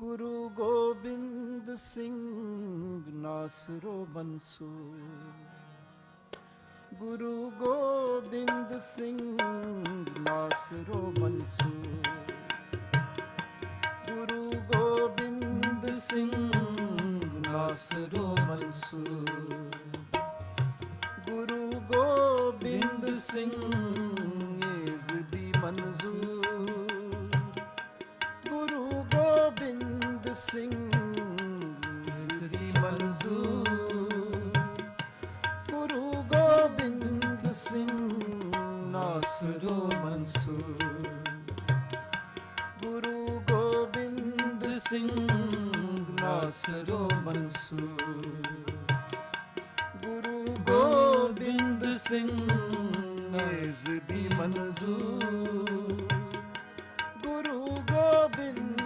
ਗੁਰੂ ਗੋਬਿੰਦ ਸਿੰਘ ਨਾਸਰੋ ਮਨਸੂਰ ਗੁਰੂ ਗੋਬਿੰਦ ਸਿੰਘ ਨਾਸਰੋ ਮਨਸੂਰ ਗੁਰੂ ਗੋਬਿੰਦ ਸਿੰਘ ਨਾਸਰੋ ਮਨਸੂਰ ਗੁਰੂ ਗੋਬਿੰਦ ਸਿੰਘ ਇਸ ਦੀ ਮਨਜ਼ੂਰ ਮਲਜ਼ੂਮ ਗੁਰੂ ਗੋਬਿੰਦ ਸਿੰਘ ਨਾਸਰੋ ਮਨਸੂਰ ਗੁਰੂ ਗੋਬਿੰਦ ਸਿੰਘ ਨਾਸਰੋ ਮਨਸੂਰ ਗੁਰੂ ਗੋਬਿੰਦ ਸਿੰਘ ਨੇਜ਼ ਦੀ ਮਨਜ਼ੂਰ ਗੁਰੂ ਗੋਬਿੰਦ